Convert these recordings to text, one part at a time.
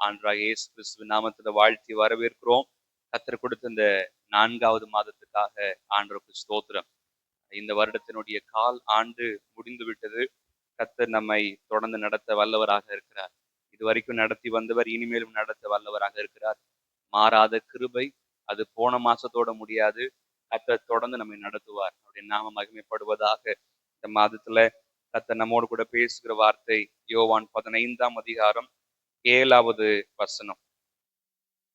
ஆண்டராக இயேசு கிறிஸ்துவ நாமத்துல வாழ்த்தி வரவேற்கிறோம். கத்தர் கொடுத்த இந்த நான்காவது மாதத்துக்காக ஆண்டருக்கு ஸ்தோத்திரம். இந்த வருடத்தினுடைய கால் ஆண்டு முடிந்து விட்டது கத்தர் நம்மை தொடர்ந்து நடத்த வல்லவராக இருக்கிறார். இது வரைக்கும் நடத்தி வந்தவர் இனிமேலும் நடத்த வல்லவராக இருக்கிறார். மாறாத கிருபை அது போன மாசத்தோட முடியாது. கத்தர் தொடர்ந்து நம்மை நடத்துவார். அப்படின்னு நாம மகிமைப்படுவதாக இந்த மாதத்துல கத்தர் நம்மோடு கூட பேசுகிற வார்த்தை யோவான் பதினைந்தாம் அதிகாரம் ஏழாவது வசனம்.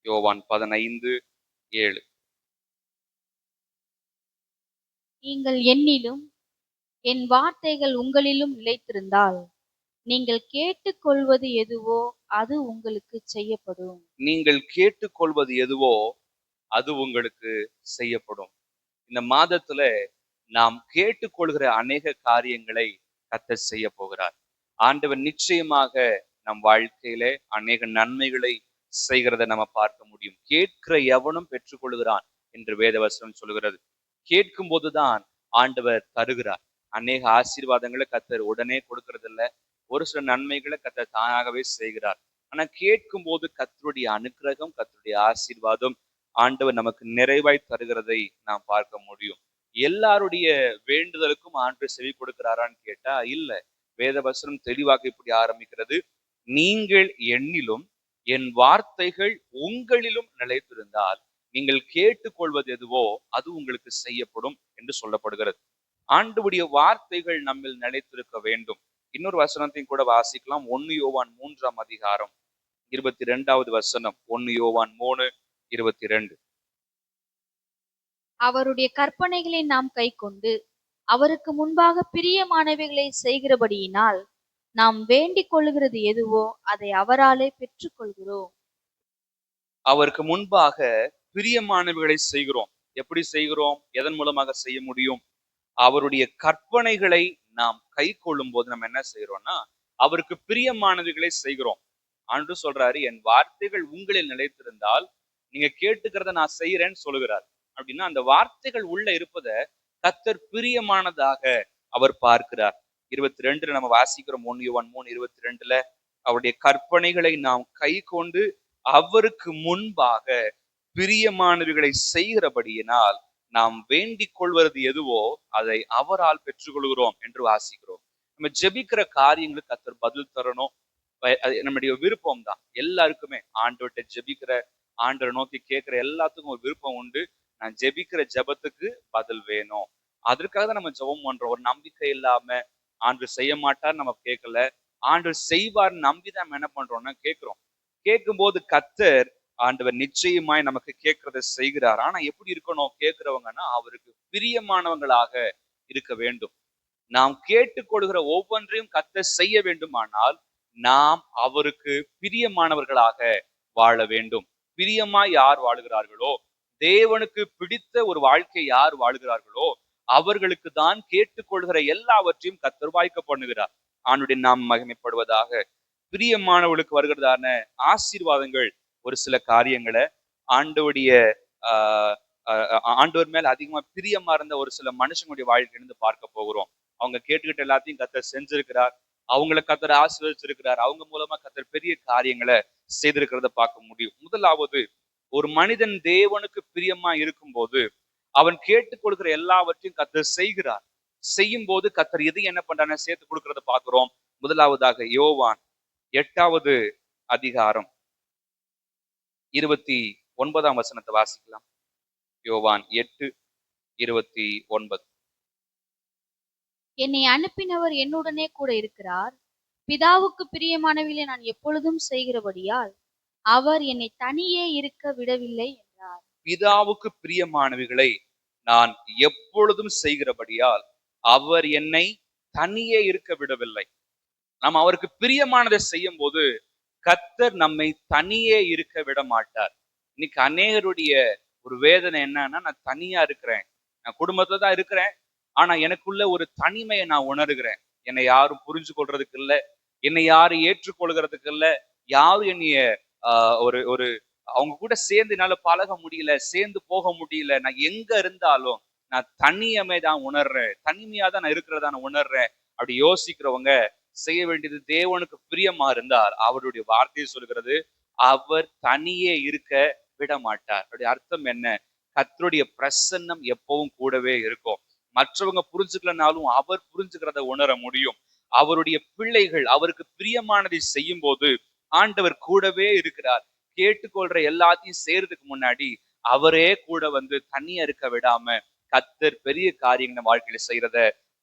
யோவான் பதினைந்து ஏழு. நீங்கள் என்னிலும் என் வார்த்தைகள் உங்களிலும் நிலைத்திருந்தால் நீங்கள் கேட்டுக்கொள்வது எதுவோ அது உங்களுக்கு செய்யப்படும். நீங்கள் கேட்டுக்கொள்வது எதுவோ அது உங்களுக்கு செய்யப்படும். இந்த மாதத்துல நாம் கேட்டுக்கொள்கிற அநேக காரியங்களை கத்தர் செய்ய போகிறார். ஆண்டவர் நிச்சயமாக நம் வாழ்க்கையிலே அநேக நன்மைகளை செய்கிறதை நம்ம பார்க்க முடியும். கேட்கிற எவனும் பெற்றுக்கொள்கிறான் என்று வேதவசனம் சொல்கிறது. கேட்கும் போதுதான் ஆண்டவர் தருகிறார். அநேக ஆசீர்வாதங்களை கத்தர் உடனே கொடுக்கறது இல்ல ஒரு சில நன்மைகளை கத்தர் தானாகவே செய்கிறார். ஆனா கேட்கும் போது கத்தருடைய அனுக்கிரகம் கத்தருடைய ஆசீர்வாதம் ஆண்டவர் நமக்கு நிறைவாய் தருகிறதை நாம் பார்க்க முடியும். எல்லாருடைய வேண்டுதலுக்கும் ஆண்டு செவி கொடுக்கிறாரான்னு கேட்டா இல்ல. வேதவசனம் தெளிவாக இப்படி ஆரம்பிக்கிறது. நீங்கள் என்னிலும் என் வார்த்தைகள் உங்களிலும் நிலைத்திருந்தால் நீங்கள் கேட்டுக்கொள்வது எதுவோ அது உங்களுக்கு செய்யப்படும் என்று சொல்லப்படுகிறது. ஆண்டுடைய வார்த்தைகள் நம்மில் நிலைத்திருக்க வேண்டும். இன்னொரு வசனத்தையும் கூட வாசிக்கலாம். ஒன்னு யோவான் மூன்றாம் அதிகாரம் இருபத்தி ரெண்டாவது வசனம். ஒன்னு யோவான் மூணு இருபத்தி ரெண்டு அவருடைய கற்பனைகளை நாம் கைக்கொண்டு அவருக்கு முன்பாக பிரியமானவைகளை செய்கிறபடியினால் நாம் வேண்டிக் கொள்ளுகிறது எதுவோ அதை அவராலே பெற்றுக்கொள்கிறோம் அவருக்கு முன்பாக பிரியமானவர்களை செய்கிறோம். எப்படி செய்கிறோம்? எதன் மூலமாக செய்ய முடியும்? அவருடைய கற்பனைகளை நாம் கை கொள்ளும் போது நம்ம என்ன செய்யறோம்னா அவருக்கு பிரியமானவைகளை செய்கிறோம். அன்று சொல்றாரு என் வார்த்தைகள் உங்களில் நிலைத்திருந்தால் நீங்க கேட்டுக்கிறத நான் செய்யறேன்னு சொல்லுகிறார். அப்படின்னா அந்த வார்த்தைகள் உள்ள இருப்பத கத்தர் பிரியமானதாக அவர் பார்க்கிறார். இருபத்தி ரெண்டுல நம்ம வாசிக்கிறோம். ஒன்னு ஒன் மூணு இருபத்தி ரெண்டுல அவருடைய கற்பனைகளை நாம் கை கொண்டு அவருக்கு முன்பாக பிரியமானவைகளை செய்கிறபடியினால் நாம் வேண்டிக் கொள்வது எதுவோ அதை அவரால் பெற்றுக்கொள்கிறோம் என்று வாசிக்கிறோம். நம்ம ஜெபிக்கிற காரியங்களுக்கு கத்தர் பதில் தரணும். நம்முடைய விருப்பம் தான் எல்லாருக்குமே ஆண்டவர்கிட்ட ஜெபிக்கிற ஆண்டரை நோக்கி கேட்கிற எல்லாத்துக்கும் ஒரு விருப்பம் உண்டு. நான் ஜெபிக்கிற ஜெபத்துக்கு பதில் வேணும். அதற்காக தான் நம்ம ஜெபம் பண்றோம். ஒரு நம்பிக்கை இல்லாம ஆண்டு செய்ய மாட்டார் நம்ம கேட்கல. ஆண்டு செய்வார் நம்பி தான் நம்ம என்ன பண்றோம்னா கேட்கிறோம். கேட்கும்போது கத்தர் ஆண்டவர் நிச்சயமாய் நமக்கு கேட்கறத செய்கிறார். ஆனா எப்படி இருக்கணும் கேட்கிறவங்கன்னா அவருக்கு பிரியமானவங்களாக இருக்க வேண்டும். நாம் கேட்டுக்கொள்கிற ஒவ்வொன்றையும் கத்த செய்ய வேண்டுமானால் நாம் அவருக்கு பிரியமானவர்களாக வாழ வேண்டும். பிரியமாய் யார் வாழுகிறார்களோ தேவனுக்கு பிடித்த ஒரு வாழ்க்கை யார் வாழுகிறார்களோ அவர்களுக்கு தான் கேட்டுக்கொள்கிற எல்லாவற்றையும் கத்தர் வாய்க்க பண்ணுகிறார். ஆணுடைய நாம் மகிமைப்படுவதாக பிரியமானவர்களுக்கு வருகிறதான ஆசீர்வாதங்கள் ஒரு சில காரியங்களை ஆண்டவுடைய ஆஹ் ஆஹ் ஆண்டவர் மேல அதிகமா பிரியமா இருந்த ஒரு சில மனுஷங்களுடைய வாழ்க்கையிலிருந்து பார்க்க போகிறோம். அவங்க கேட்டுக்கிட்ட எல்லாத்தையும் கத்தர் செஞ்சிருக்கிறார். அவங்கள கத்தர் ஆசீர்வதிச்சிருக்கிறார். அவங்க மூலமா கத்தர் பெரிய காரியங்களை செய்திருக்கிறத பார்க்க முடியும். முதலாவது ஒரு மனிதன் தேவனுக்கு பிரியமா இருக்கும்போது அவன் கேட்டுக்கொள்கிற எல்லாவற்றையும் கத்தர் செய்கிறார். செய்யும் போது கத்தர் எது என்ன பண்றான்னு சேர்த்து கொடுக்கறத பார்க்கிறோம். முதலாவதாக யோவான் எட்டாவது அதிகாரம் இருபத்தி ஒன்பதாம் வசனத்தை வாசிக்கலாம். யோவான் எட்டு இருபத்தி ஒன்பது. என்னை அனுப்பினவர் என்னுடனே கூட இருக்கிறார். பிதாவுக்கு பிரியமானவில்லை நான் எப்பொழுதும் செய்கிறபடியால் அவர் என்னை தனியே இருக்க விடவில்லை என்றார். பிதாவுக்கு பிரியமானவைகளை நான் எப்பொழுதும் செய்கிறபடியால் அவர் என்னை தனியே இருக்க விடவில்லை. நாம் அவருக்கு பிரியமானதை செய்யும் போது கத்தர் நம்மை தனியே இருக்க விட மாட்டார் இன்னைக்கு அநேகருடைய ஒரு வேதனை என்னன்னா நான் தனியா இருக்கிறேன். நான் குடும்பத்துல தான் இருக்கிறேன். ஆனா எனக்குள்ள ஒரு தனிமையை நான் உணர்கிறேன். என்னை யாரும் புரிஞ்சு கொள்றதுக்கு இல்ல. என்னை யாரும் ஏற்றுக்கொள்கிறதுக்கு இல்ல. யாரும் என்னைய ஆஹ், ஒரு ஒரு அவங்க கூட சேர்ந்து என்னால பழக முடியல சேர்ந்து போக முடியல. நான் எங்க இருந்தாலும் நான் தனியமே தான் உணர்றேன். தனிமையா தான் நான் இருக்கிறதா நான் உணர்றேன். அப்படி யோசிக்கிறவங்க செய்ய வேண்டியது தேவனுக்கு பிரியமா இருந்தால் அவருடைய வார்த்தையை சொல்கிறது அவர் தனியே இருக்க விட மாட்டார் அப்படி அர்த்தம் என்ன? கத்தருடைய பிரசன்னம் எப்பவும் கூடவே இருக்கும். மற்றவங்க புரிஞ்சுக்கலனாலும் அவர் புரிஞ்சுக்கிறத உணர முடியும். அவருடைய பிள்ளைகள் அவருக்கு பிரியமானதை செய்யும் போது ஆண்டவர் கூடவே இருக்கிறார். கேட்டுக்கொள்ற எல்லாத்தையும் செய்யறதுக்கு முன்னாடி அவரே கூட வந்து தனியா இருக்க விடாம கத்தர் பெரிய காரியங்களை வாழ்க்கையில செய்யறத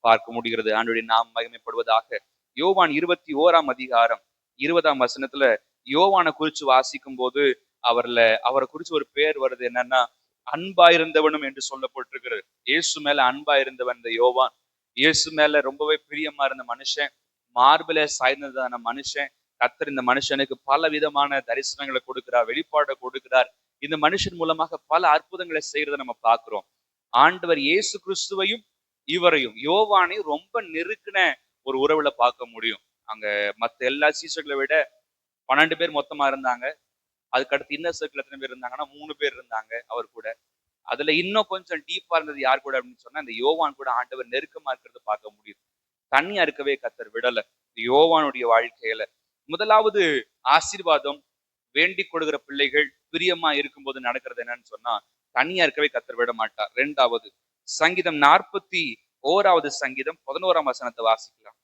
பார்க்க முடிகிறது. ஆண்டுடைய நாம் மகிமைப்படுவதாக. யோவான் இருபத்தி ஓராம் அதிகாரம் இருபதாம் வசனத்துல யோவானை குறிச்சு வாசிக்கும் போது அவர்ல அவரை குறிச்சு ஒரு பேர் வருது என்னன்னா அன்பா இருந்தவனும் என்று சொல்லப்பட்டிருக்கிறது. இயேசு மேல அன்பா இருந்தவன் இந்த யோவான். இயேசு மேல ரொம்பவே பிரியமா இருந்த மனுஷன். மார்பில சாய்ந்ததான மனுஷன். கத்தர் இந்த மனுஷனுக்கு பல விதமான தரிசனங்களை கொடுக்கிறார் வெளிப்பாடை கொடுக்கிறார். இந்த மனுஷன் மூலமாக பல அற்புதங்களை செய்யறதை நம்ம பார்க்கிறோம். ஆண்டவர் இயேசு கிறிஸ்துவையும் இவரையும் யோவானையும் ரொம்ப நெருக்கின ஒரு உறவுல பார்க்க முடியும். அங்க மத்த எல்லா சீசர்களை விட பன்னெண்டு பேர் மொத்தமா இருந்தாங்க. அதுக்கடுத்து இன்னும் சர்க்கிள் எத்தனை பேர் இருந்தாங்கன்னா மூணு பேர் இருந்தாங்க அவர் கூட. அதுல இன்னும் கொஞ்சம் டீப்பா இருந்தது யார் கூட அப்படின்னு சொன்னா இந்த யோவான் கூட ஆண்டவர் நெருக்கமா இருக்கிறத பார்க்க முடியும். தனியா இருக்கவே கத்தர் விடல. யோவானுடைய வாழ்க்கையில முதலாவது ஆசீர்வாதம் வேண்டிக் கொடுக்கிற பிள்ளைகள் பிரியமா இருக்கும்போது நடக்கிறது என்னன்னு சொன்னா தனியா இருக்கவே கத்தர் விட மாட்டார். ரெண்டாவது சங்கீதம் நாற்பத்தி ஓராவது சங்கீதம் பதினோராம் வசனத்தை வாசிக்கலாம்.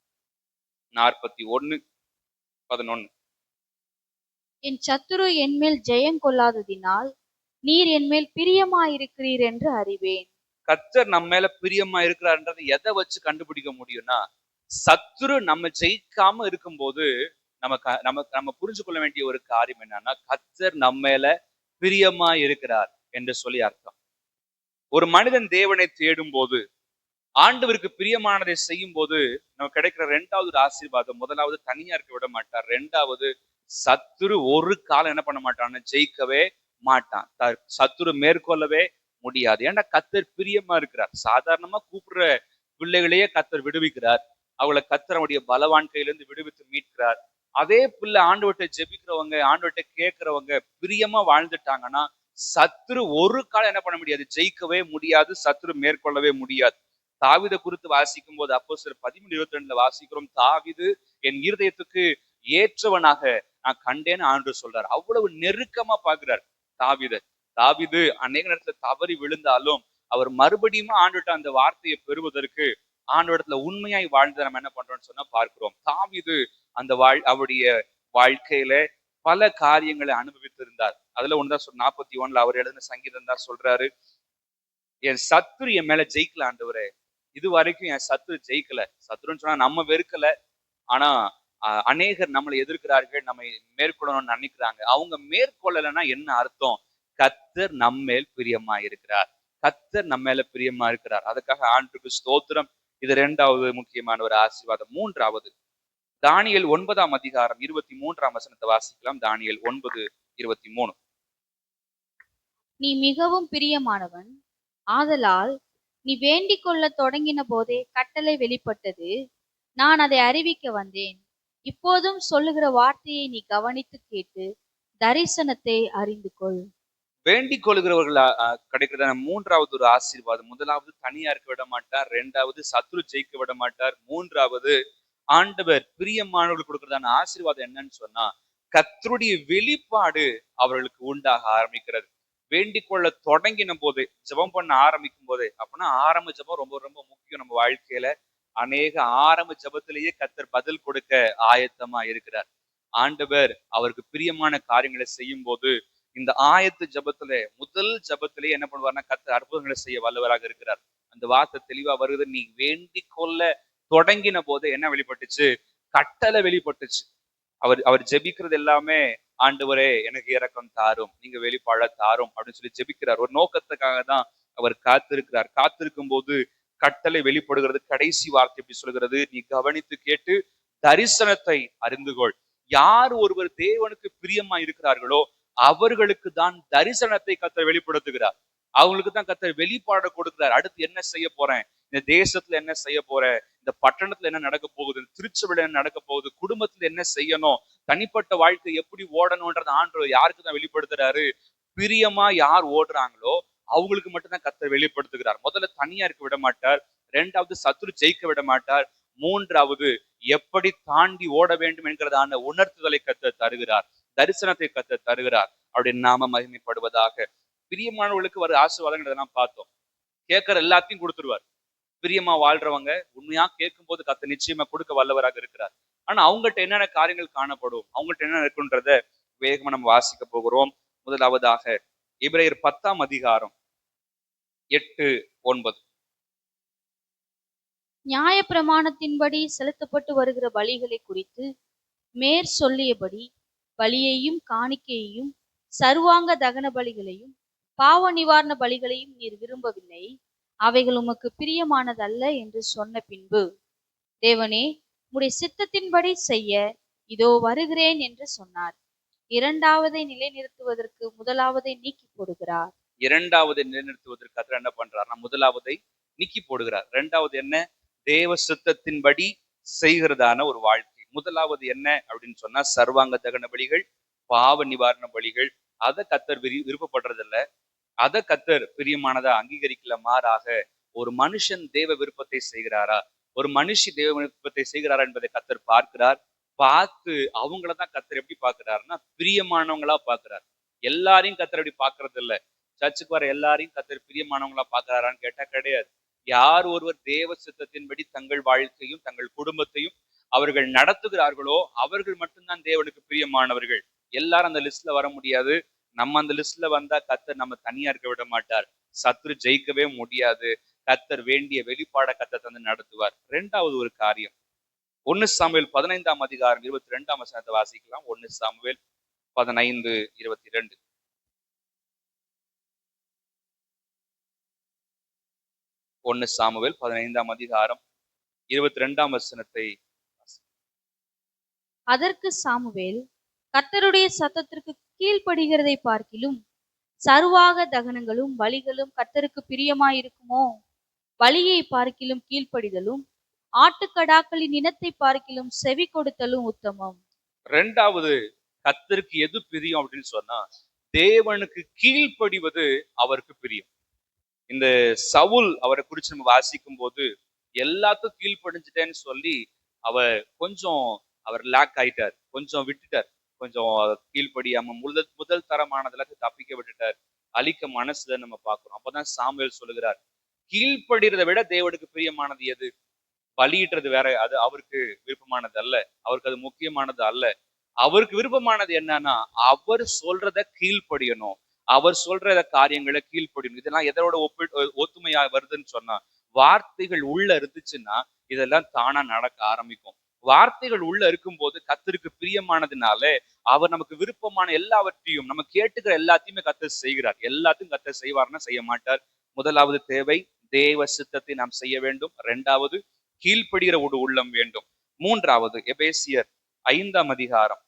நாற்பத்தி ஒன்னு பதினொன்னு. என் சத்துரு என்மேல் ஜெயம் கொள்ளாததினால் நீர் என்மேல் பிரியமாயிருக்கிறீர் என்று அறிவேன். கத்தர் நம்ம மேல பிரியமா இருக்கிறார்ன்றதை எதை வச்சு கண்டுபிடிக்க முடியும்னா சத்துரு நம்ம ஜெயிக்காம இருக்கும்போது நம்ம க- நம்ம நம்ம புரிஞ்சு கொள்ள வேண்டிய ஒரு காரியம் என்னன்னா கத்தர் நம்ம மேல பிரியமா இருக்கிறார் என்று சொல்லி அர்த்தம். ஒரு மனிதன் தேவனை தேடும் போது ஆண்டவருக்கு பிரியமானதை செய்யும் போது நமக்கு கிடைக்கிற ரெண்டாவது ஒரு ஆசீர்வாதம் முதலாவது தனியா இருக்க விட மாட்டார். ரெண்டாவது சத்துரு ஒரு காலம் என்ன பண்ண மாட்டான்னு ஜெயிக்கவே மாட்டான். சத்துரு மேற்கொள்ளவே முடியாது. ஏன்னா கத்தர் பிரியமா இருக்கிறார் சாதாரணமா கூப்பிடுற பிள்ளைகளையே கத்தர் விடுவிக்கிறார். அவளை கத்தர் அவருடைய பலவான் கையிலிருந்து விடுவித்து மீட்கிறார். அதே பிள்ளை ஆண்டவர்கிட்ட ஜெபிக்கிறவங்க ஆண்டவர்கிட்ட கேட்கிறவங்க பிரியமா வாழ்ந்துட்டாங்கன்னா சத்ரு ஒரு காலம் என்ன பண்ண முடியாது? ஜெயிக்கவே முடியாது சத்ரு மேற்கொள்ளவே முடியாது. தாவித குறித்து வாசிக்கும் போது அப்போ சில பதிமூணு இருபத்தி ரெண்டுல வாசிக்கிறோம் தாவிது என் இருதயத்துக்கு ஏற்றவனாக நான் கண்டேன்னு ஆண்டு சொல்றார். அவ்வளவு நெருக்கமா பாக்குறார் தாவித. தாவிது அநேக நேரத்துல தவறி விழுந்தாலும் அவர் மறுபடியும் ஆண்டுகிட்ட அந்த வார்த்தையை பெறுவதற்கு ஆண்டோடத்துல உண்மையாய் வாழ்ந்து நம்ம என்ன பண்றோம்னு சொன்னா பார்க்கிறோம். தாவிது அந்த வாழ் அவருடைய வாழ்க்கையில பல காரியங்களை அனுபவித்திருந்தார். அதுல ஒன்றுதான் சொல் நாற்பத்தி ஒண்ணுல அவர் எழுதின சங்கீதம் தான் சொல்றாரு என் சத்ரு என் மேல ஜெயிக்கல ஆண்டவரே. இது வரைக்கும் என் சத்ரு ஜெயிக்கல. சத்ருன்னு சொன்னா நம்ம வெறுக்கல. ஆனா அஹ், அநேகர் நம்மளை எதிர்க்கிறார்கள் நம்மை மேற்கொள்ளணும்னு நினைக்கிறாங்க. அவங்க மேற்கொள்ளலைன்னா என்ன அர்த்தம்? கத்தர் நம்மேல் பிரியமா இருக்கிறார். கத்தர் நம்ம மேல பிரியமா இருக்கிறார். அதுக்காக ஆண்டுக்கு ஸ்தோத்திரம். இது ரெண்டாவது முக்கியமான ஒரு ஆசீர்வாதம். மூன்றாவது தானியல் ஒன்பதாம் அதிகாரம் இருபத்தி மூன்றாம் வசனத்தை வாசிக்கலாம். தானியல் ஒன்பது இருபத்தி மூணு. நீ மிகவும் பிரியமானவன். ஆதலால் நீ வேண்டிக் கொள்ளத் தொடங்கின போதே கட்டளை வெளிப்பட்டது. நான் அதை அறிவிக்க வந்தேன். இப்போதும் சொல்லுகிற வார்த்தையை நீ கவனித்து கேட்டு தரிசனத்தை அறிந்து கொள் வேண்டிக் கொள்கிறவர்கள் கிடைக்கிறதான மூன்றாவது ஒரு ஆசீர்வாதம். முதலாவது தனியா இருக்க விட மாட்டார் ரெண்டாவது சத்ரு ஜெயிக்க விட மாட்டார் மூன்றாவது ஆண்டவர் பிரியமானவர்கள் கொடுக்கிறதான ஆசீர்வாதம் என்னன்னு சொன்னா கத்தருடைய வெளிப்பாடு அவர்களுக்கு உண்டாக ஆரம்பிக்கிறது. வேண்டிக் கொள்ள தொடங்கின போது ஜெபம் பண்ண ஆரம்பிக்கும் போது அப்படின்னா ஆரம்ப ஜெபம் ரொம்ப ரொம்ப முக்கியம் நம்ம வாழ்க்கையில. அநேக ஆரம்ப ஜபத்திலேயே கத்தர் பதில் கொடுக்க ஆயத்தமா இருக்கிறார். ஆண்டவர் அவருக்கு பிரியமான காரியங்களை செய்யும் போது இந்த ஆயத்து ஜபத்துல முதல் ஜபத்திலே என்ன பண்ணுவார்னா கத்தர் அற்புதங்களை செய்ய வல்லவராக இருக்கிறார். அந்த வார்த்தை தெளிவா வருது நீ வேண்டிக் கொள்ள தொடங்கின போது என்ன வெளிப்பட்டுச்சு? கட்டளை வெளிப்பட்டுச்சு. அவர் அவர் ஜெபிக்கிறது எல்லாமே ஆண்டவரே எனக்கு இறக்கம் தாரும். நீங்க வெளிப்பாட தாரும். அப்படின்னு சொல்லி ஜெபிக்கிறார். ஒரு நோக்கத்துக்காக தான் அவர் காத்திருக்கிறார். காத்திருக்கும் போது கட்டளை வெளிப்படுகிறது. கடைசி வார்த்தை எப்படி சொல்கிறது. நீ கவனித்து கேட்டு தரிசனத்தை அறிந்து கொள் யார் ஒருவர் தேவனுக்கு பிரியமா இருக்கிறார்களோ அவர்களுக்கு தான் தரிசனத்தை கத்த வெளிப்படுத்துகிறார். அவங்களுக்கு தான் கத்தர் வெளிப்பாட கொடுக்கிறார். அடுத்து என்ன செய்ய போறேன்? இந்த தேசத்துல என்ன செய்ய போறேன்? இந்த பட்டணத்துல என்ன நடக்க போகுது? திருச்சபையில என்ன நடக்க போகுது? குடும்பத்துல என்ன செய்யணும்? தனிப்பட்ட வாழ்க்கை எப்படி ஓடணும்ன்றது ஆண்டு யாருக்கு தான் வெளிப்படுத்துறாரு? பிரியமா யார் ஓடுறாங்களோ அவங்களுக்கு மட்டும்தான் கத்தர் வெளிப்படுத்துகிறார். முதல்ல தனியா இருக்க விட மாட்டார். ரெண்டாவது சத்துரு ஜெயிக்க விட மாட்டார். மூன்றாவது எப்படி தாண்டி ஓட வேண்டும் என்கிறதான உணர்த்துதலை கத்த தருகிறார். தரிசனத்தை கத்த தருகிறார். அவருடைய நாம மகிமைப்படுவதாக பிரியமானவர்களுக்கு வர ஆசீர்வாதங்கிறத இதெல்லாம் பார்த்தோம். கேட்கற எல்லாத்தையும் கொடுத்துருவார். பிரியமா வாழ்றவங்க உண்மையா கேட்கும் போது கத்த நிச்சயமா கொடுக்க வல்லவராக இருக்கிறார். ஆனா அவங்கள்ட்ட என்னென்ன காரியங்கள் காணப்படும் அவங்கள்ட்ட என்ன இருக்குன்றத வேகமா நம்ம வாசிக்க போகிறோம். முதலாவதாக இப்ரேயர் பத்தாம் அதிகாரம் எட்டு ஒன்பது. நியாய பிரமாணத்தின்படி செலுத்தப்பட்டு வருகிற பலிகளை குறித்து மேற் சொல்லியபடி பலியையும் காணிக்கையையும் சர்வாங்க தகன பலிகளையும் பாவ நிவாரண பலிகளையும் நீர் விரும்பவில்லை. அவைகள் உமக்கு பிரியமானதல்ல என்று சொன்ன பின்பு தேவனே உடைய சித்தத்தின்படி செய்ய இதோ வருகிறேன் என்று சொன்னார். இரண்டாவதை நிலைநிறுத்துவதற்கு முதலாவதை நீக்கி போடுகிறார். இரண்டாவதை நிலைநிறுத்துவதற்கு அதில் என்ன பண்றாருன்னா முதலாவதை நீக்கி போடுகிறார். இரண்டாவது என்ன? தேவ சித்தத்தின்படி செய்கிறதான ஒரு வாழ்க்கை. முதலாவது என்ன அப்படின்னு சொன்னா சர்வாங்க தகன பலிகள் பாவ நிவாரண பலிகள் அதை கத்தர் விரி விருப்பப்படுறதில்ல. அதை கத்தர் பிரியமானதா அங்கீகரிக்கல மாறாக ஒரு மனுஷன் தேவ விருப்பத்தை செய்கிறாரா? ஒரு மனுஷி தேவ விருப்பத்தை செய்கிறாரா என்பதை கத்தர் பார்க்கிறார். பார்த்து அவங்கள தான் கத்தர் எப்படி பார்க்கிறாருன்னா பிரியமானவங்களா பார்க்கிறார். எல்லாரையும் கத்தர் எப்படி பார்க்கறது இல்ல சர்ச்சுக்கு வர எல்லாரையும் கத்தர் பிரியமானவங்களா பார்க்கிறாரான்னு கேட்டா கிடையாது. யார் ஒருவர் தேவ சித்தத்தின்படி தங்கள் வாழ்க்கையும் தங்கள் குடும்பத்தையும் அவர்கள் நடத்துகிறார்களோ அவர்கள் மட்டும்தான் தேவனுக்கு பிரியமானவர்கள். எல்லாரும் அந்த லிஸ்ட்ல வர முடியாது. நம்ம அந்த லிஸ்ட்ல வந்தா கத்தர் நம்ம தனியா இருக்க விட மாட்டார். சத்ரு ஜெயிக்கவே முடியாது. கத்தர் வேண்டிய வெளிப்பாட கத்தர் தந்து நடத்துவார். ரெண்டாவது ஒரு காரியம். ஒன்னு சாமுவேல் பதினைந்தாம் அதிகாரம் இருபத்தி ரெண்டாம் வசனத்தை வாசிக்கலாம். ஒன்னு சாமுவேல் பதினைந்து இருபத்தி ரெண்டு ஒன்னு சாமுவேல் பதினைந்தாம் அதிகாரம் இருபத்தி ரெண்டாம் வசனத்தை அதற்கு சாமுவேல் கர்த்தருடைய சத்தத்திற்கு கீழ்ப்படுகிறதை பார்க்கிலும் சர்வாக தகனங்களும் வழிகளும் கர்த்தருக்கு பிரியமாயிருக்குமோ? வழியை பார்க்கிலும் கீழ்ப்படிதலும் ஆட்டுக்கடாக்களின் இனத்தை பார்க்கிலும் செவி கொடுத்தலும் உத்தமம். ரெண்டாவது கத்தருக்கு எது பிரியம் அப்படின்னு சொன்னா தேவனுக்கு கீழ்ப்படிவது அவருக்கு பிரியம். இந்த சவுல் அவரை குறிச்சு நம்ம வாசிக்கும் போது எல்லாத்தையும் கீழ்ப்படிஞ்சிட்டேன்னு சொல்லி அவர் கொஞ்சம் அவர் லேக் ஆயிட்டார் கொஞ்சம் விட்டுட்டார். கொஞ்சம் கீழ்ப்படியாம முதல் முதல் தரமானதுல தப்பிக்க விட்டுட்டார். அழிக்க மனசுல நம்ம பார்க்கிறோம். அப்பதான் சாமுவேல் சொல்லுகிறார் கீழ்ப்படுறதை விட தேவனுக்கு பிரியமானது எது? பலியிடுறது வேற அது அவருக்கு விருப்பமானது அல்ல. அவருக்கு அது முக்கியமானது அல்ல. அவருக்கு விருப்பமானது என்னன்னா அவர் சொல்றத கீழ்ப்படியணும். அவர் சொல்ற காரியங்களை கீழ்ப்படியணும். இதெல்லாம் எதோட ஒப்பி ஒத்துமையா வருதுன்னு சொன்னா வார்த்தைகள் உள்ள இருந்துச்சுன்னா இதெல்லாம் தானா நடக்க ஆரம்பிக்கும். வார்த்தைகள் உள்ள இருக்கும்போது கத்தருக்கு பிரியமானதுனால அவர் நமக்கு விருப்பமான எல்லாவற்றையும் நம்ம கேட்டுக்கிற எல்லாத்தையுமே கத்தர் செய்கிறார். எல்லாத்தையும் கத்தர் செய்வார்னா செய்ய மாட்டார். முதலாவது தேவை தேவ சித்தத்தை நாம் செய்ய வேண்டும். ரெண்டாவது கீழ்ப்படுகிற ஒரு உள்ளம் வேண்டும். மூன்றாவது எபேசியர் ஐந்தாம் அதிகாரம்.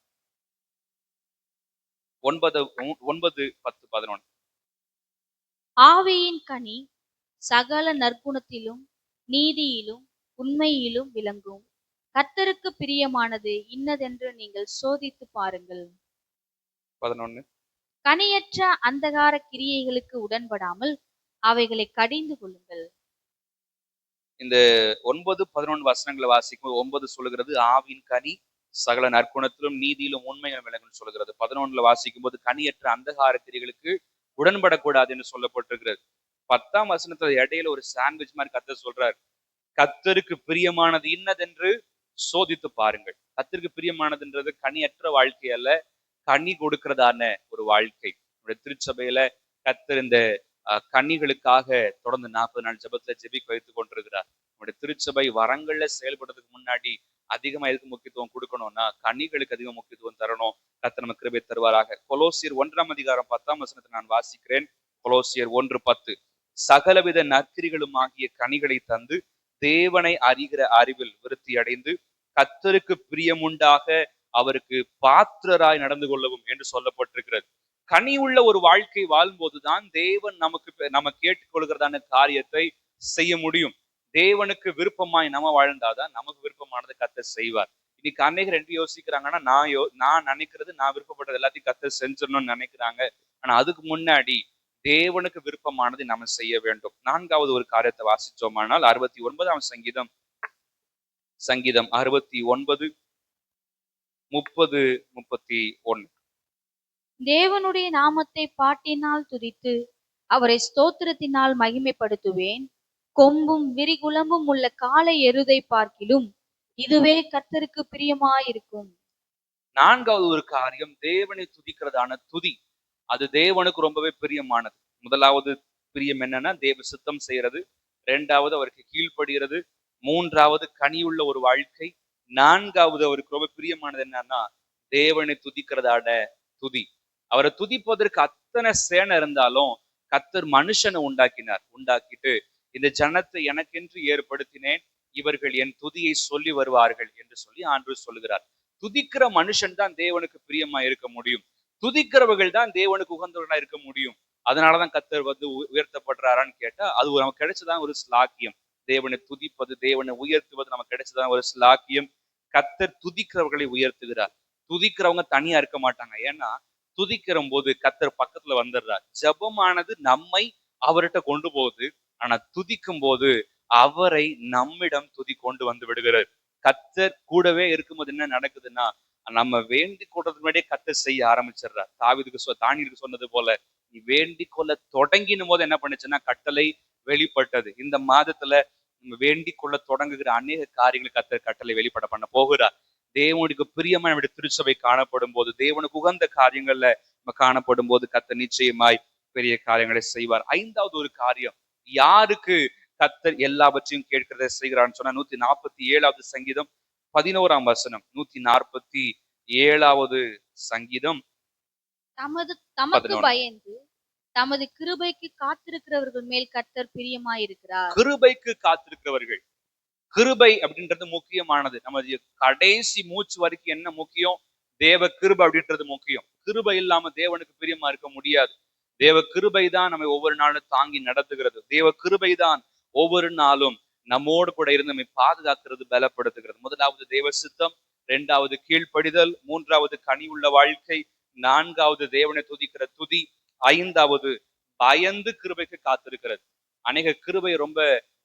ஒன்பது ஒன்பது பத்து பதினொன்று. ஆவியின் கனி சகல நற்குணத்திலும் நீதியிலும் உண்மையிலும் விளங்கும். கர்த்தருக்கு பிரியமானது இன்னதென்று நீங்கள் சோதித்து பாருங்கள். பதினொன்னு. கனியற்ற அந்தகார கிரியைகளுக்கு உடன்படாமல் அவைகளை கடிந்து கொள்ளுங்கள். இந்த ஒன்பது பதினொன்று வசனங்களை வாசிக்கும் ஒன்பது சொல்லுகிறது ஆவின் கனி சகல நற்குணத்திலும் நீதியிலும் உண்மையிலும் விளங்குன்னு சொல்லுகிறது. பதினொன்றுல வாசிக்கும் போது கனியற்ற அந்தகார கிரிகளுக்கு உடன்படக்கூடாது என்று சொல்லப்பட்டிருக்கிறது. பத்தாம் வசனத்துல இடையில ஒரு சாண்ட்விச் மாதிரி கத்தர் சொல்றார். கத்தருக்கு பிரியமானது இன்னதென்று சோதித்து பாருங்கள். கத்திற்கு பிரியமானதுன்றது கனியற்ற வாழ்க்கை அல்ல கனி கொடுக்கிறதான ஒரு வாழ்க்கை. நம்முடைய திருச்சபையில கத்தர் இந்த கனிகளுக்காக தொடர்ந்து நாற்பது நாள் ஜபத்துல ஜெபிக்கு வைத்துக் கொண்டிருக்கிறார். நம்முடைய திருச்சபை வரங்கள்ல செயல்படுறதுக்கு முன்னாடி அதிகமா எதுக்கு முக்கியத்துவம் கொடுக்கணும்னா கனிகளுக்கு அதிக முக்கியத்துவம் தரணும். கத்தர் நம்ம கிருபை தருவாராக. கொலோசியர் ஒன்றாம் அதிகாரம் பத்தாம் வசனத்தை நான் வாசிக்கிறேன். கொலோசியர் ஒன்று பத்து. சகலவித நற்கிரிகளும் ஆகிய கனிகளை தந்து தேவனை அறிகிற அறிவில் விருத்தி அடைந்து கத்தருக்கு பிரியமுண்டாக அவருக்கு பாத்திரராய் நடந்து கொள்ளவும் என்று சொல்லப்பட்டிருக்கிறது. கனி உள்ள ஒரு வாழ்க்கை வாழும்போதுதான் தேவன் நமக்கு நம்ம கேட்டுக்கொள்கிறதான காரியத்தை செய்ய முடியும். தேவனுக்கு விருப்பமாய் நம்ம வாழ்ந்தாதான் நமக்கு விருப்பமானது கத்தர் செய்வார். இன்னைக்கு அன்னைக்கு ரெண்டு யோசிக்கிறாங்கன்னா நான் யோ நான் நினைக்கிறது நான் விருப்பப்பட்டது எல்லாத்தையும் கத்த செஞ்சிடணும்னு நினைக்கிறாங்க. ஆனா அதுக்கு முன்னாடி தேவனுக்கு விருப்பமானதை நம்ம செய்ய வேண்டும். நான்காவது ஒரு காரியத்தை வாசிச்சோமானால் அறுபத்தி ஒன்பதாம் சங்கீதம். சங்கீதம் அறுபத்தி ஒன்பது முப்பது முப்பத்தி ஒன்னு தேவனுடைய நாமத்தை பாட்டினால் துதித்து அவரை ஸ்தோத்திரத்தினால் மகிமைப்படுத்துவேன். கொம்பும் விரிகுளம்பும் உள்ள காளை எருதை பார்க்கிலும் இதுவே கர்த்தருக்கு பிரியமாயிருக்கும். நான்காவது ஒரு காரியம் தேவனை துதிக்கிறதான துதி. அது தேவனுக்கு ரொம்பவே பிரியமானது. முதலாவது பிரியம் என்னன்னா தேவ சித்தம் செய்யறது. ரெண்டாவது அவருக்கு கீழ்ப்படுகிறது மூன்றாவது கனியுள்ள ஒரு வாழ்க்கை. நான்காவது அவருக்கு ரொம்ப பிரியமானது என்னன்னா தேவனை துதிக்கிறதாட துதி. அவரை துதிப்பதற்கு அத்தனை சேனை இருந்தாலும் கத்தர் மனுஷனை உண்டாக்கினார். உண்டாக்கிட்டு இந்த ஜனத்தை எனக்கென்று ஏற்படுத்தினேன். இவர்கள் என் துதியை சொல்லி வருவார்கள் என்று சொல்லி ஆண்டு சொல்லுகிறார். துதிக்கிற மனுஷன் தான் தேவனுக்கு பிரியமா இருக்க முடியும். துதிக்கிறவர்கள் தான் தேவனுக்கு உகந்தவர்களா இருக்க முடியும். அதனாலதான் கத்தர் வந்து உயர்த்தப்படுறாரான்னு கேட்டா அது நமக்கு கிடைச்சதான் ஒரு ஸ்லாக்கியம். தேவனை துதிப்பது தேவனை உயர்த்துவது நமக்கு கிடைச்சதான் ஒரு ஸ்லாக்கியம். கத்தர் துதிக்கிறவர்களை உயர்த்துகிறார். துதிக்கிறவங்க தனியா இருக்க மாட்டாங்க. ஏன்னா துதிக்கிற போது கத்தர் பக்கத்துல வந்துடுறார். ஜெபமானது நம்மை அவர்கிட்ட கொண்டு போகுது. ஆனா துதிக்கும் போது அவரை நம்மிடம் துதி கொண்டு வந்து விடுகிறார். கத்தர் கூடவே இருக்கும்போது என்ன நடக்குதுன்னா நம்ம வேண்டி கொள்றதுக்கு முன்னாடியே கத்தர் செய்ய ஆரம்பிச்சிடுறார். தாவிதுக்கு சொ தானியருக்கு சொன்னது போல நீ வேண்டிக் கொள்ள தொடங்கினும் போது என்ன பண்ணுச்சுன்னா கட்டளை வெளிப்பட்டது. இந்த மாதத்துல நம்ம வேண்டிக் கொள்ள தொடங்குகிற அநேக காரியங்களை கத்தர் கட்டளை வெளிப்பட பண்ண போகிறார். தேவனுக்கு பிரியமா நம்முடைய திருச்சபை காணப்படும் போது தேவனுக்கு உகந்த காரியங்கள்ல நம்ம காணப்படும் போது கத்தர் நிச்சயமாய் பெரிய காரியங்களை செய்வார். ஐந்தாவது ஒரு காரியம் யாருக்கு கத்தர் எல்லாவற்றையும் கேட்கிறத செய்கிறான்னு சொன்னா நூத்தி நாற்பத்தி ஏழாவது சங்கீதம் பதினோராம் வசனம் நூத்தி நாற்பத்தி ஏழாவது சங்கீதம். தமது தமக்கு. பயந்து தமது கிருபைக்கு காத்திருக்கிறவர்கள் மேல் கர்த்தர் பிரியமாயிருக்கிறார். கிருபைக்கு காத்திருக்கிறவர்கள். கிருபை அப்படின்றது முக்கியமானது. நம்ம கடைசி மூச்சு வரைக்கும் என்ன முக்கியம்? தேவ கிருபை அப்படின்றது முக்கியம். கிருபை இல்லாம தேவனுக்கு பிரியமா இருக்க முடியாது. தேவ கிருபை தான் நம்மை ஒவ்வொரு நாளும் தாங்கி நடத்துகிறது. தேவ கிருபை தான் ஒவ்வொரு நாளும் நம்மோடு கூட இருந்து நம்மை பாதுகாக்கிறது பலப்படுத்துகிறது. முதலாவது தேவ சித்தம் இரண்டாவது கீழ்ப்படிதல் மூன்றாவது கனி உள்ள வாழ்க்கை நான்காவது தேவனை துதிக்கிற துதி ஐந்தாவது பயந்து கிருபைக்கு காத்திருக்கிறது. அநேக கிருபை ரொம்ப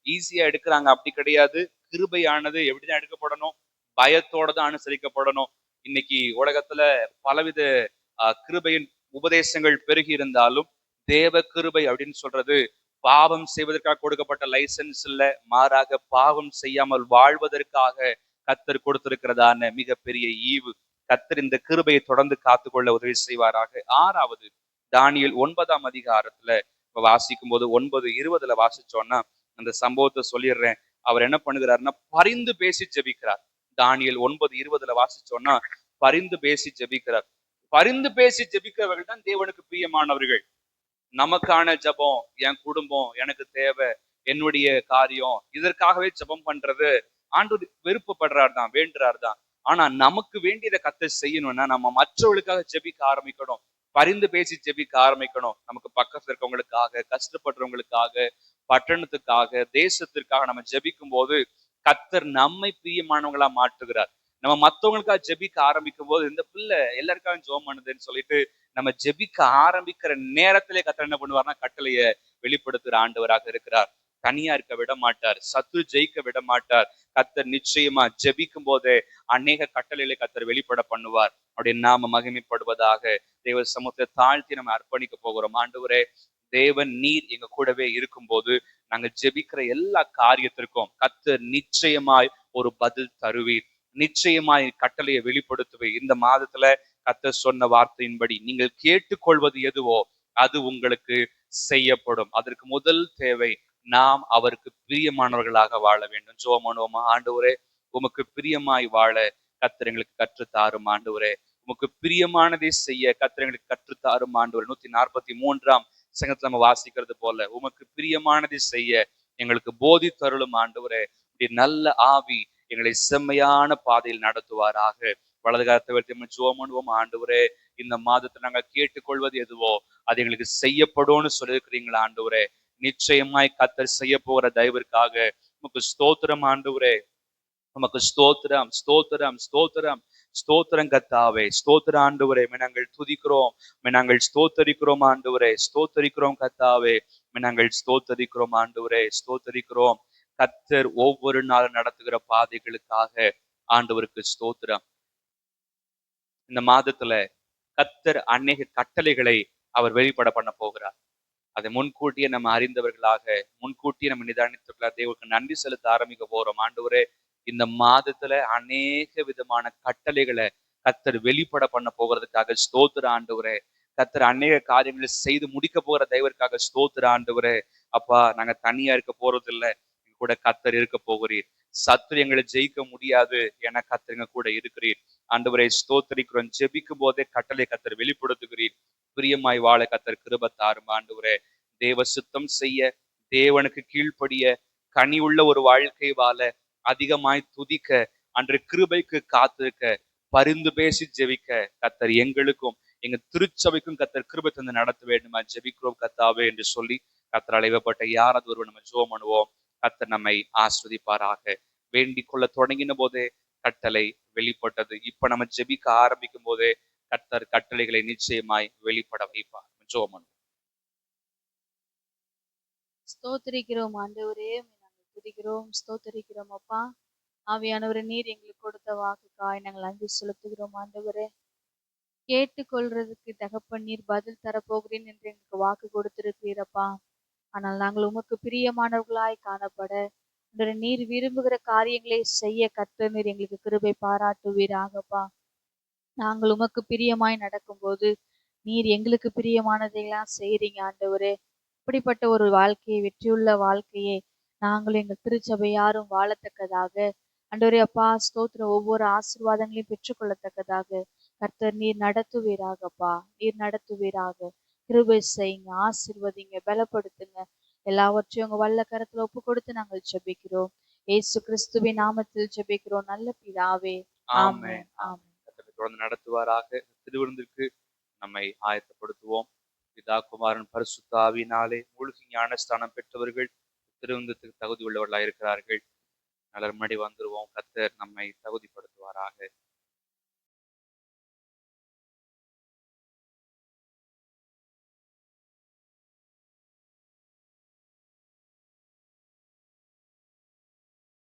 ஈஸியா எடுக்கிறாங்க அப்படி கிடையாது. கிருபையானது எப்படிதான் எடுக்கப்படணும்? பயத்தோட தான் அனுசரிக்கப்படணும். இன்னைக்கு உலகத்துல பலவித ஆஹ், கிருபையின் உபதேசங்கள் பெருகி இருந்தாலும் தேவ கிருபை அப்படின்னு சொல்றது பாவம் செய்வதற்காக கொடுக்கப்பட்ட லைசன்ஸ் இல்ல மாறாக பாவம் செய்யாமல் வாழ்வதற்காக கத்தர் கொடுத்திருக்கிறதான மிகப்பெரிய ஈவு. கத்தர் இந்த கிருபையை தொடர்ந்து காத்துக்கொள்ள உதவி செய்வாராக. ஆறாவது தானியல் ஒன்பதாம் அதிகாரத்துல வாசிக்கும் போது ஒன்பது இருபதுல வாசிச்சோம்னா அந்த சம்பவத்தை சொல்லிடுறேன். அவர் என்ன பண்ணுகிறாருன்னா பரிந்து பேசி ஜெபிக்கிறார். தானியல் ஒன்பது இருபதுல வாசிச்சோம்னா பரிந்து பேசி ஜெபிக்கிறார். பரிந்து பேசி ஜெபிக்கிறவர்கள் தான் தேவனுக்கு பிரியமானவர்கள். நமக்கான ஜெபம் என் குடும்பம் எனக்கு தேவை என்னுடைய காரியம் இதற்காகவே ஜெபம் பண்றது. ஆண்டு விருப்பப்படுறார் தான் வேண்டுறார் தான். ஆனா நமக்கு வேண்டியதை கத்த செய்யணும்னா நம்ம மற்றவர்களுக்காக ஜெபிக்க ஆரம்பிக்கணும். பரிந்து பேசி ஜெபிக்க ஆரம்பிக்கணும். நமக்கு பக்கத்துல இருக்கவங்களுக்காக கஷ்டப்படுறவங்களுக்காக பட்டணத்துக்காக தேசத்திற்காக நம்ம ஜெபிக்கும் போது கத்தர் நம்மை பிரியமானவங்களா மாற்றுகிறார். நம்ம மற்றவங்களுக்காக ஜெபிக்க ஆரம்பிக்கும் போது இந்த பிள்ளை எல்லாருக்காகவும் ஜோம் பண்ணுதுன்னு சொல்லிட்டு நம்ம ஜெபிக்க ஆரம்பிக்கிற நேரத்திலே கத்தர் என்ன பண்ணுவார்னா கட்டளைய வெளிப்படுத்துகிற ஆண்டவராக இருக்கிறார். தனியா இருக்க விட மாட்டார். சத்துரு ஜெயிக்க விட மாட்டார். கத்தர் நிச்சயமா ஜெபிக்கும் போதே அநேக கட்டளைகளை கத்தர் வெளிப்பட பண்ணுவார். அப்படி நாம மகிமைப்படுவதாக தேவ சமூகத்தை தாழ்த்தி நம்ம அர்ப்பணிக்க போகிறோம். ஆண்டவரே தேவன் நீர் எங்க கூடவே இருக்கும்போது நாங்க ஜெபிக்கிற எல்லா காரியத்திற்கும் கத்தர் நிச்சயமாய் ஒரு பதில் தருவீர். நிச்சயமாய் கட்டளையை வெளிப்படுத்துவேன் இந்த மாதத்துல கத்த சொன்ன வார்த்தையின்படி நீங்கள் கேட்டுக்கொள்வது எதுவோ அது உங்களுக்கு செய்யப்படும். அதற்கு முதல் தேவை நாம் அவருக்கு பிரியமானவர்களாக வாழ வேண்டும். ஜோமனோமா ஆண்டவரே உமக்கு பிரியமாய் வாழ கத்தர் எங்களுக்கு கற்றுத்தாரும் ஆண்டவரே. உமக்கு பிரியமானதை செய்ய கத்தர் எங்களுக்கு கற்றுத்தாரும் ஆண்டவர். நூத்தி நாற்பத்தி மூன்றாம் சங்கத்துல நம்ம வாசிக்கிறது போல உமக்கு பிரியமானதை செய்ய எங்களுக்கு போதி தருளும் ஆண்டவரே. இப்படி நல்ல ஆவி எங்களை செம்மையான பாதையில் நடத்துவாராக. வலது காலத்தை வைத்து நம்ம ஜோம் பண்ணுவோம் ஆண்டவரே. இந்த மாதத்தை நாங்க கேட்டுக்கொள்வது எதுவோ அது எங்களுக்கு செய்யப்படும்னு சொல்லியிருக்கிறீங்களா ஆண்டவரே. நிச்சயமாய் கத்தர் செய்ய போகிற தயவிற்காக உமக்கு ஸ்தோத்திரம் ஆண்டவரே. உமக்கு ஸ்தோத்திரம் ஸ்தோத்திரம் ஸ்தோத்திரம். ஸ்தோத்திரம் கத்தாவே. ஸ்தோத்திர ஆண்டவரே நாங்கள் துதிக்கிறோம். நாங்கள் ஸ்தோத்தரிக்கிறோம் ஆண்டவரே. ஸ்தோத்தரிக்கிறோம் கத்தாவே. நாங்கள் ஸ்தோத்தரிக்கிறோம் ஆண்டவரே. ஸ்தோத்தரிக்கிறோம். கத்தர் ஒவ்வொரு நாளும் நடத்துகிற பாதைகளுக்காக ஆண்டவருக்கு ஸ்தோத்திரம். இந்த மாதத்துல கத்தர் அநேக கட்டளைகளை அவர் வெளிப்பட பண்ண போகிறார். அதை முன்கூட்டியே நம்ம அறிந்தவர்களாக முன்கூட்டியே நம்ம நிதானித்தவர்களாக தேவருக்கு நன்றி செலுத்த ஆரம்பிக்க போறோம். ஆண்டவரே இந்த மாதத்துல அநேக விதமான கட்டளைகளை கத்தர் வெளிப்பட பண்ண போகிறதுக்காக ஸ்தோத்திர ஆண்டவரே. கத்தர் அநேக காரியங்களை செய்து முடிக்க போகிற தெய்வருக்காக ஸ்தோத்திர ஆண்டவரே. அப்பா நாங்க தனியா இருக்க போறது இல்ல கூட கத்தர் இருக்க போகிறீர். சத்துரு எங்களை ஜெயிக்க முடியாது என கத்தருங்க கூட இருக்கிறீர். ஆண்டவரை ஸ்தோத்தரிக்கிறோம். ஜெபிக்கும் போதே கட்டளை கத்தர் வெளிப்படுத்துகிறீர். பிரியமாய் வாழ கத்தர் கிருப தாரும் ஆண்டவரே தேவ சுத்தம் செய்ய தேவனுக்கு கீழ்ப்படிய கனி உள்ள ஒரு வாழ்க்கை வாழ அதிகமாய் துதிக்க அன்று கிருபைக்கு காத்திருக்க பரிந்து பேசி ஜெபிக்க கத்தர் எங்களுக்கும் எங்க திருச்சபைக்கும் கத்தர் கிருபை தந்து நடத்த வேண்டுமா ஜெபிக்கிறோம் கத்தாவே என்று சொல்லி கத்தர் அழைவப்பட்ட யாராவது ஒருவர் நம்ம ஜோம் பண்ணுவோம். கத்த நம்மை ஆஸ்வதிப்பாராக. வேண்டிக் கொள்ள தொடங்கின போதே கட்டளை வெளிப்பட்டது. இப்ப நம்ம ஜெபிக்க ஆரம்பிக்கும் போதே கத்தர் கட்டளைகளை நிச்சயமாய் வெளிப்பட வைப்பார். ஜோமன். ஸ்தோத்திரிக்கிறோம் ஆண்டவரே நாங்கள் துதிக்கிறோம் ஸ்தோத்தரிக்கிறோம் அப்பா. ஆவியானவரே நீர் எங்களுக்கு கொடுத்த வாக்குக்காய். நாங்கள் அஞ்சு செலுத்துகிறோம் ஆண்டவரே. கேட்டுக்கொள்றதுக்கு தகப்பன் நீர் பதில் தரப்போகிறேன் என்று எங்களுக்கு வாக்கு கொடுத்திருக்கிறீரப்பா ஆனால் நாங்கள் உமக்கு பிரியமானவர்களாய் காணப்பட ஆண்டவரே, நீர் விரும்புகிற காரியங்களை செய்ய கற்று எங்களுக்கு கிருபை பாராட்டுவீராகப்பா. நாங்கள் உமக்கு பிரியமாய் நடக்கும்போது நீர் எங்களுக்கு பிரியமானதையெல்லாம் செய்கிறீங்க ஆண்டவரே. இப்படிப்பட்ட ஒரு வாழ்க்கையை வெற்றியுள்ள வாழ்க்கையை நாங்கள் எங்கள் திருச்சபை யாரும் வாழத்தக்கதாக ஆண்டவரே அப்பா ஸ்தோத்திர ஒவ்வொரு ஆசீர்வாதங்களையும் பெற்றுக்கொள்ளத்தக்கதாக கர்த்தர் நீர் நடத்துவீராகப்பா. நீர் நடத்துவீராக. கிருபை செய்யுங்க ஆசீர்வதிங்க பலப்படுத்துங்க. எல்லாவற்றையும் உங்க வல்ல கரத்துல ஒப்பு கொடுத்து நாங்கள் ஜெபிக்கிறோம். ஏசு கிறிஸ்துவின் நாமத்தில் ஜெபிக்கிறோம். நல்ல பிதாவே. ஆமென். கர்த்தர் தொடர்ந்து நடத்துவாராக. திருவிருந்திற்கு நம்மை ஆயத்தப்படுத்துவோம். பிதா குமாரன் பரிசுத்த ஆவியினாலே மூழ்கி ஞானஸ்தானம் பெற்றவர்கள் திருவிருந்தத்துக்கு தகுதி உள்ளவர்களாக இருக்கிறார்கள் நலர் முன்னாடி வந்துருவோம். கத்தர் நம்மை தகுதிப்படுத்துவாராக.